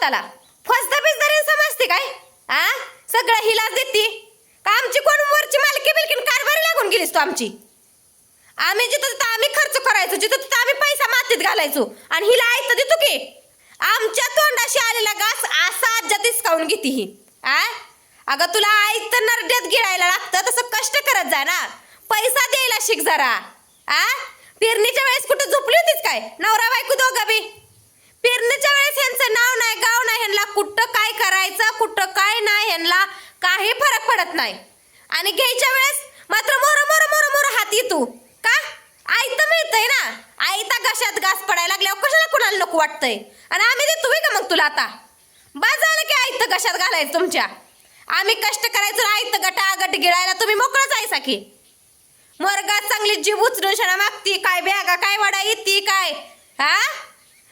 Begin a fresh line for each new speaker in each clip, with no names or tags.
स्वतःला फसदा बिजदारी समजते काय? आ? सगळं हिलाच देते? का आमची कोण वरची मालकी बिलकीन कारभारी लागून गेलीस तू आमची? आम्ही जिथं तिथं आम्ही खर्च करायचो जिथं तिथं आम्ही पैसा मातीत घालायचो आणि हिला ऐकतं देतो की आमच्या तोंडाशी आलेला घास असा आज्जा दिसकावून घेते ही. आ? अगं तुला ऐकतं नरड्यात गिळायला लागतं तसं कष्ट करत जा ना. पैसा द्यायला शिक जरा. आ? पेरणीच्या वेळेस कुठं झोपली होतीस काय? नवरा बायको दोघा बी? पेरणीच्या वेळेस ह्यांचं नाव नाही गाव नाही ह्यांना कुठं काय करायचं कुठं काय नाही ह्यांना काही फरक पडत नाही. आणि घ्यायच्या वेळेस मात्र मोर मोर मोर मोर हात येतो. का? आयतं मिळतंय ना. आयता घशात घास पडायला लागल्यावर कशाला कुणाला नको वाटतंय? आणि आम्ही देतो का मग तुला आता. बस झालं की आयतं घशात घालायचं तुमच्या. आम्ही कष्ट करायचो आयतं गटा गट गिळायला तुम्ही मोकळंच आहे साकी मरगात चांगली जीव उचलून शना मागती काय बॅगा काय वडा येते काय? हा?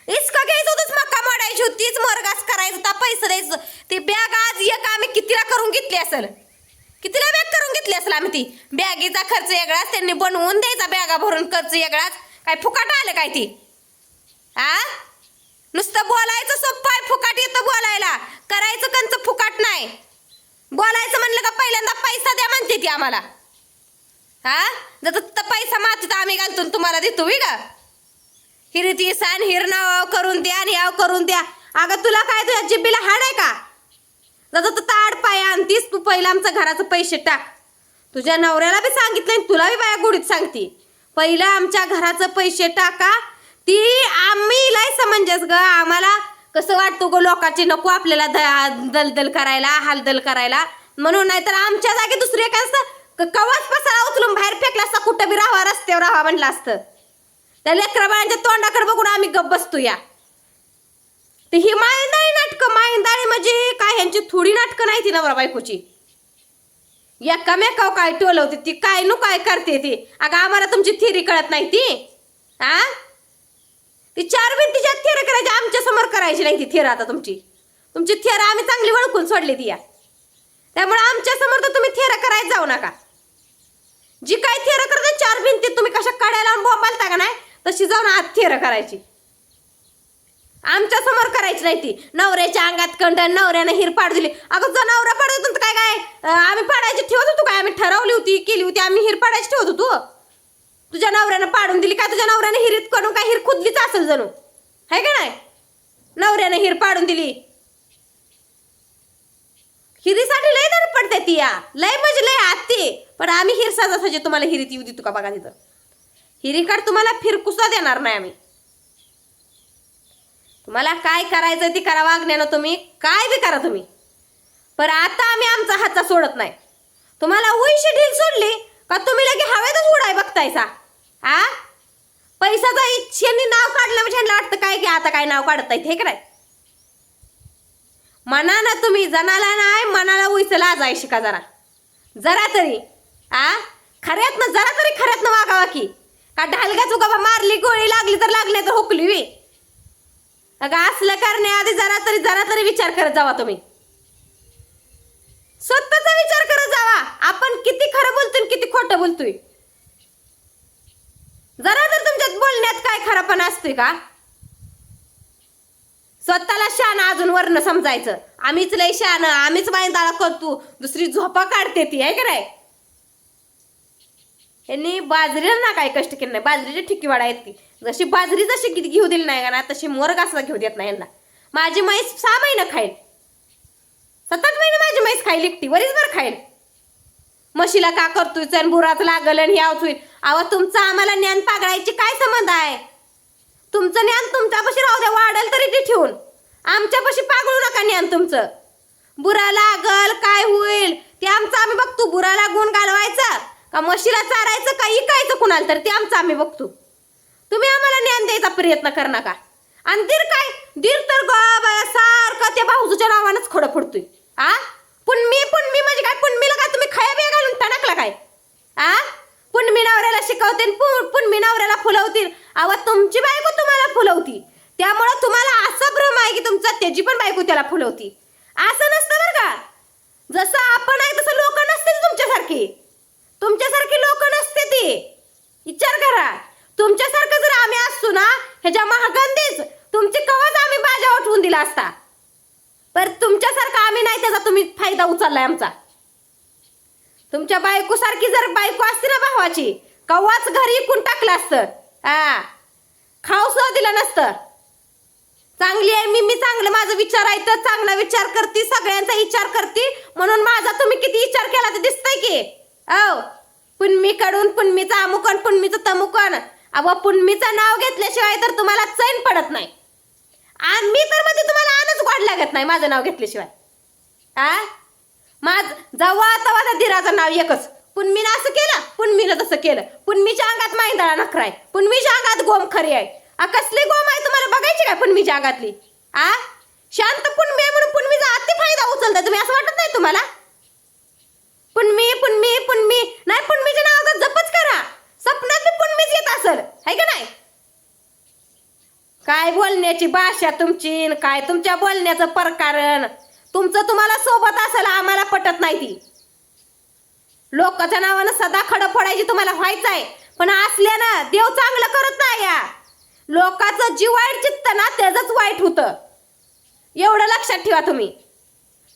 इसका घ्यायचं होतंच मक्का मोडायची होतीच मरगास करायचं होता पैसे द्यायचं. ती बॅग आज एक आम्ही कितीला करून घेतली असेल? कितीला बॅग करून घेतली असेल आम्ही ती? बॅगेचा खर्च वेगळाच त्यांनी बनवून द्यायचा बॅगा भरून खर्च वेगळाच. काय फुकाट आलं काय ती? आ? नुसतं बोलायचं सोप्पं आहे फुकाट येतं बोलायला. करायचं कंच फुकाट नाही. बोलायचं म्हणलं का पहिल्यांदा पैसा द्या म्हणते ती आम्हाला. हा जर तर पैसा मातीत आम्ही घालतो तुम्हाला देतो बी का? हिरी रीती सान हिरणा वाव करून द्या आणि याव करून द्या. अगं तुला काय तुझ्या जिब्बीला हाड आहे का? जसं तर ताड पाय आणतीस तू पहिला आमचं घराचं पैसे टाक. तुझ्या नवऱ्याला बी सांगितलं आणि तुला बी बाया गोडीत सांगते. पहिलं आमच्या घराचं पैसे टाका. ती आम्ही लय समंजस ग. आम्हाला कसं वाटतो ग लोकांची नको आपल्याला द- दलदल करायला हालदल करायला. म्हणून नाहीतर आमच्या जागी दुसरी असतं कवच पसारा उचलून बाहेर फेकला असता कुठं बी राहावा रस्त्यावर राहावा म्हणलं असतं. त्या लेकरा बायांच्या तोंडाकडे बघून आम्ही गप्प बसतो या ते ही मायंदाळी नाटकं मायंदाळी म्हणजे काय? ह्यांची थोडी नाटकं नाही ती नवरा बायकोची. एकामेकाव काय टोलवते ती काय नु काय करते ती? अगं आम्हाला तुमची थिरी कळत नाही ती. हा ती चार भिंतीच्या थेर करायची आमच्यासमोर करायची नाही ती थेर आता तुमची. तुमची थेर आम्ही चांगली वळखून सोडली ती या. त्यामुळे आमच्यासमोर तर तुम्ही थेर करायला जाऊ नका. जी काय थेर करते चार भिंतीत तुम्ही कशा काढायला बोपालता का नाही? तशी जाऊन आत करायची. आमच्यासमोर करायची नाही ती. नवऱ्याच्या अंगात कंठ नवऱ्यानं हिर पाड दिली. अगं जर नवरा पाडत होतो काय काय? आम्ही पाडायची ठेवत होतो काय? आम्ही ठरवली होती केली होती. आम्ही हिर पाडायची ठेवत होतो. तुझ्या नवऱ्यानं पाडून दिली काय? तुझ्या नवऱ्यानं हिरीत करून काय? हिर खुदलीच असेल जणू. आहे का नाही? नवऱ्यानं हिर पाडून दिली. हिरीसाठी लय दर पडते ती या. लय म्हणजे लय आत्ती पण आम्ही हिर साजासाठी तुम्हाला हिरीत येऊ देतो का बघा तिथं? हिरीकाड तुम्हाला फिरकुसा देणार नाही आम्ही. तुम्हाला काय करायचं ती करा वागण्यानं तुम्ही. काय बी करा तुम्ही. पण आता आम्ही आमचा हातचा सोडत नाही. तुम्हाला उईशी ढील सोडली का तुम्ही लगे हवेतच उडाय बघतायसा? आ? पैसाचा इच्छेने नाव काढलं म्हणजे ह्यांना वाटतं काय की आता काय नाव काढत हे काय मनानं तुम्ही जनाला नाही मनाला उईचं लाजाय शिका जरा. जरा तरी. आ? खऱ्यातनं जरा तरी खऱ्यातनं वागावा की. का ढालगा चुका मारली गोळी लागली तर लागली तर हुकली वी अगं असलं करण्याआधी जरा तरी जरा तरी विचार करत जावा तुम्ही. स्वतःचा विचार करत जावा. आपण किती खरं बोलतोय आणि किती खोटं बोलतोय. जरा तर तुमच्यात बोलण्यात काय खरापणा असतोय का? स्वतःला शान अजून वर्ण समजायचं. आम्हीच लय शान आम्हीच बायंदाळा करतो दुसरी झोपा काढते ती आहे का नाही? यांनी बाजरीला ना काय कष्ट केलं नाही. बाजरीची ठिकी वाडा येते. जशी बाजरी जशी किती घेऊ दिली नाही का ना तशी मोरग असला घेऊ देत नाही यांना. माझी म्हैस सहा महिने खाईल. सतत महिने माझी म्हैस खाईल एकटी वरीच बरं खाईल. म्हशीला का करतोय? चण बुराच लागल आणि यावच होईल. अहो तुमचं आम्हाला ज्ञान पागळायची काय संबंध आहे? तुमचं ज्ञान तुमच्यापाशी राहू द्या वाढेल तरी ते ठेवून. आमच्यापाशी पागळू नका ज्ञान तुमचं. बुरा लागल काय होईल ते आमचं आम्ही बघतो बुरा लागून घालवायचा का म्हशीला चारायचं का इकायचं कुणाला तर ते आमचं आम्ही बघतो. तुम्ही आम्हाला ज्ञान द्यायचा प्रयत्न कर नका. आणि दीर काय? दीर तर सारखं त्या भाऊजूच्या नावानंच खोडं फोडतोय. आ? पुण्मी पुण्मी म्हणजे काय? पुन्मीला काय तुम्ही खया बिया घालून तणकला काय? आ? पुण्मी नवऱ्याला शिकवतील आणि पु- नवऱ्याला फुलवतील. अव तुमची बायको तुम्हाला फुलवती. त्यामुळं तुम्हाला असं भ्रम आहे की तुमचा त्याची पण बायको त्याला फुलवती. असं नसतं बरं का? जसं आपण आहे तसं लोक नसतील तुमच्यासारखी. तुमच्यासारखी लोक नसते ती. विचार करा. तुमच्यासारखं जर आम्ही असतो ना ह्याच्या महागंदीच तुमची कवच आम्ही बाजा उठवून दिला असता. पर तुमच्यासारखा आम्ही नाही त्याचा तुम्ही फायदा उचललाय आमचा. तुमच्या बायको सारखी जर बायको असते ना भावाची कवाच घरी इकून टाकलं असतं. हा. खाऊ सुद्धा दिलं नसतं. चांगली आहे मी मी चांगलं माझं विचार आहे तर चांगला विचार करते सगळ्यांचा विचार करते. म्हणून माझा तुम्ही किती विचार केला तर दिसतंय की. औ पुन्मीकडून पुन्मीचा अमुकण पुन्मीचं तमुकण. अव पुन्मीचं नाव घेतल्याशिवाय तर तुम्हाला चैन पडत नाही. आणि मी तर मध्ये तुम्हाला आनच गोड लागत नाही माझं नाव घेतल्याशिवाय. आ? माझ जेव्हा तवा त्या धीराचं नाव एकच. पुन्मीनं असं केलं पुन्मीनं तसं केलं. पुन्मीच्या अंगात माहिंदळा नखरा आहे पुन्मीच्या अंगात गोम खरी आहे. आ कसली गोम आहे तुम्हाला बघायची काय पुन्मीच्या अंगातली? आ? शांत पुन्मी आहे म्हणून पुन्मीचा अति फायदा उचलता तुम्ही असं वाटत नाही तुम्हाला पुन्मी पुन्मी पुन्मी नाही पुन्मीच्या नावाचा जपच करा सपनात बी पुन्मीच येत असल है का नाही काय बोलण्याची भाषा तुमची न काय तुमच्या बोलण्याचं प्रकारण. तुमचं तुम्हाला सोबत असेल आम्हाला पटत नाही ती. लोकांच्या नावानं सदा खडं फोडायची तुम्हाला व्हायचं आहे. पण असल्यानं देव चांगलं करत नाही या. लोकांचं जी वाईट चित्त ना त्याच वाईट होतं. एवढं लक्षात ठेवा तुम्ही.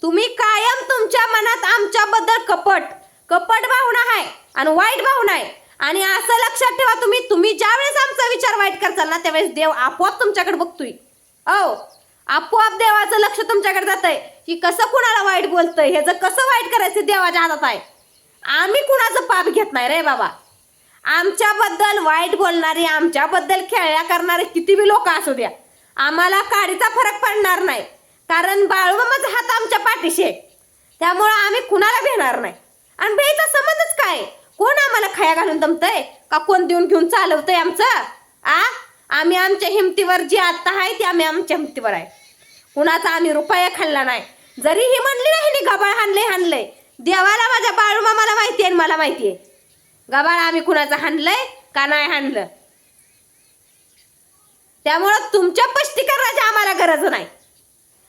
तुम्ही कायम तुमच्या मनात आमच्याबद्दल कपट कपट भावना आहे आणि वाईट भावना आहे. आणि असं लक्षात ठेवा तुम्ही. तुम्ही ज्या वेळेस आमचा विचार वाईट करचाल ना त्यावेळेस देव आपोआप तुमच्याकडे बघतोय. अहो आपोआप देवाचं लक्ष तुमच्याकडे जात आहे की कसं कुणाला वाईट बोलतंय? ह्याचं कसं वाईट करायचं देवाच्या हातात आहे. आम्ही कुणाचं पाप घेत नाही रे बाबा. आमच्याबद्दल वाईट बोलणारी आमच्याबद्दल खेळ्या करणारे किती बी लोक असू द्या. आम्हाला काडीचा फरक पडणार नाही. कारण बाळूमामाचा हात आमच्या पाठीशी आहे. त्यामुळं आम्ही कुणाला भेणार नाही. आणि बेचा संबंधच काय आहे? कोण आम्हाला खया घालून दमतय? का कोण देऊन घेऊन चालवतंय आमचं? आ? आम्ही आमच्या हिमतीवर जी आता आहे ती आम्ही आमच्या हिमतीवर आहे. कुणाचा आम्ही रुपया खाल्ला नाही. जरी ही म्हणली नाही गबाळ हाणलंय हाणलंय. देवाला माझ्या बाळूमामाला माहिती आहे आणि मला माहिती आहे गबाळ आम्ही कुणाचं हाणलंय का नाही हाणलं? त्यामुळं तुमच्या स्पष्टीकरणाची आम्हाला गरज नाही.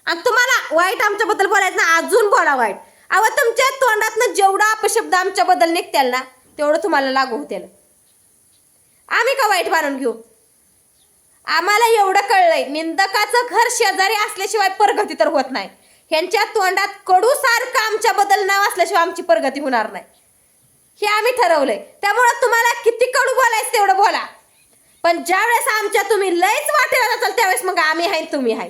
आणि तुम्हाला वाईट आमच्याबद्दल बोलायचं ना अजून बोला वाईट. अव तुमच्या तोंडातनं जेवढा अपशब्द आमच्याबद्दल निघतील ना तेवढं तुम्हाला लागू होतील. आम्ही का वाईट मानून घेऊ? आम्हाला एवढं कळलंय निंदकाचं घर शेजारी असल्याशिवाय प्रगती तर होत नाही. ह्यांच्या तोंडात कडू सारखं आमच्याबद्दल नाव असल्याशिवाय आमची प्रगती होणार नाही. हे आम्ही ठरवलंय. त्यामुळं तुम्हाला किती कडू बोलायचं तेवढं बोला. पण ज्या वेळेस आमच्या तुम्ही लयच वाटेला जाताल त्यावेळेस मग आम्ही आहे तुम्ही आहे.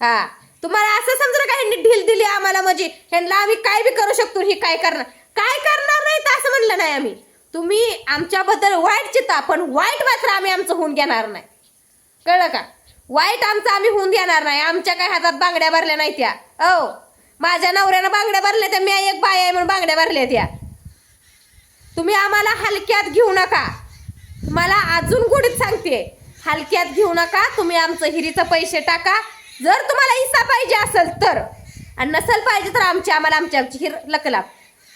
हा तुम्हाला असं समजा का ह्यांनी ढील दिली आम्हाला म्हणजे? ह्यांना आम्ही काय बी करू शकतो ही काय करणार? काय करणार? म्हणलं नाही आम्ही. तुम्ही आमच्याबद्दल वाईट चिता पण वाईट मात्र आम्ही आमचं होऊन घेणार नाही. कळलं का? वाईट आमचं आम्ही होऊन घेणार नाही. आमच्या काय हातात बांगड्या भरल्या नाही त्या. हो माझ्या नवऱ्यानं बांगड्या भरल्या त्या मी एक बाय आहे म्हणून बांगड्या भरल्या त्या. तुम्ही आम्हाला हलक्यात घेऊ नका. तुम्हाला अजून गोडीत सांगते. हलक्यात घेऊ नका तुम्ही आमचं हिरीचं पैसे टाका. जर तुम्हाला हिस्सा पाहिजे असेल तर. आणि नसेल पाहिजे तर आमच्या आम्हाला आमच्या हिर लकलाप.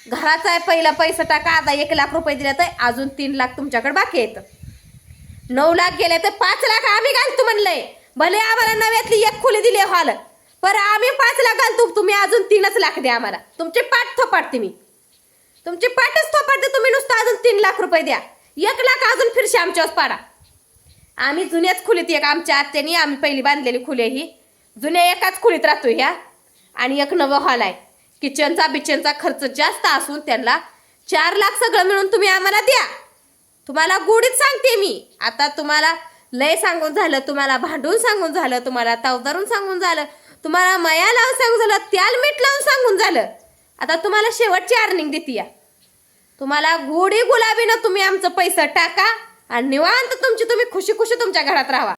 घराचा आहे पहिला पैसा टाका आता एक लाख रुपये दिले तर अजून तीन लाख तुमच्याकडे बाकी आहेत. नऊ लाख गेले तर पाच लाख आम्ही घालतो म्हणलंय. भले आम्हाला नव्यातली एक खोली दिली हॉल पर आम्ही पाच लाख घालतो तुम्ही अजून तीनच लाख द्या आम्हाला. तुमचे पाठ थोपाडते मी. तुमची पाठच थोपाडते तुम्ही नुसतं अजून तीन लाख रुपये द्या. एक लाख अजून फिरशे आमच्यावर पाडा. आम्ही जुन्याच खोलीत एक आमच्या आत्यानी आम्ही पहिली बांधलेली खुली ही. जुन्या एकाच खोलीत राहतो ह्या. आणि एक नवं हॉल आहे. किचनचा बिचनचा खर्च जास्त असून त्यांना चार लाख सगळं मिळून तुम्ही आम्हाला द्या. तुम्हाला गोडीत सांगते मी. आता तुम्हाला लय सांगून झालं तुम्हाला भांडून सांगून झालं तुम्हाला तावदारून सांगून झालं तुम्हाला मया लावून सांगून झालं त्याल मीठ लावून सांगून झालं. आता तुम्हाला शेवटची अर्निंग देते या. तुम्हाला गुढी गुलाबीनं तुम्ही आमचं पैसा टाका आणि निवांत तुमची तुम्ही खुशी खुशी तुमच्या घरात राहा.